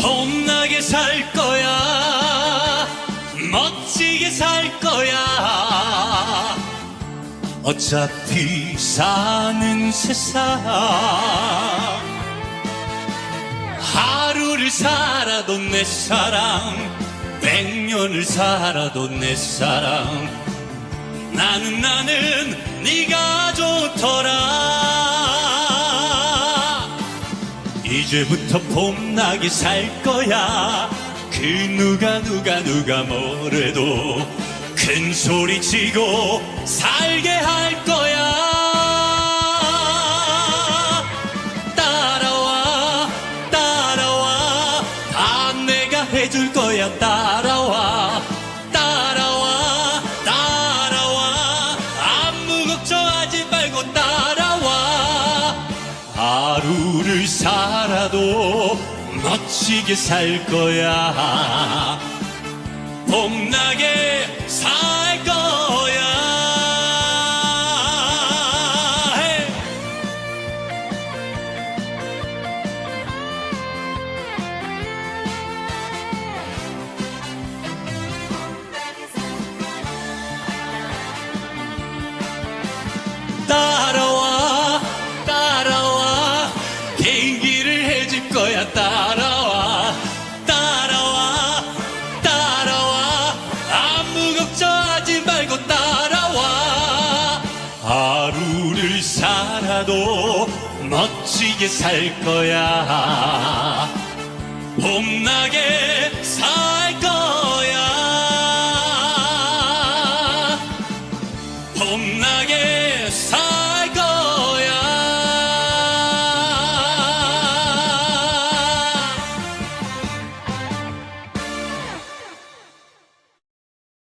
겁나게 살 거야. 멋지게 살 거야. 어차피 사는 세상. 하루를 살아도 내 사랑 백년을 살아도 내 사랑. 나는 나는 네가 좋더라. 이제부터 봄나게 살 거야. 그 누가 누가 누가 뭐래도 큰 소리 치고 살게 할 거야. 따라와 따라와. 다 내가 해줄 거야 따 하루를 살아도 멋지게 살 거야 봄나게 살 거야 헤이! 집 거야. 따라와 따라와 따라와. 아무 걱정하지 말고 따라와. 하루를 살아도 멋지게 살 거야. 봄나게 살 거야. 봄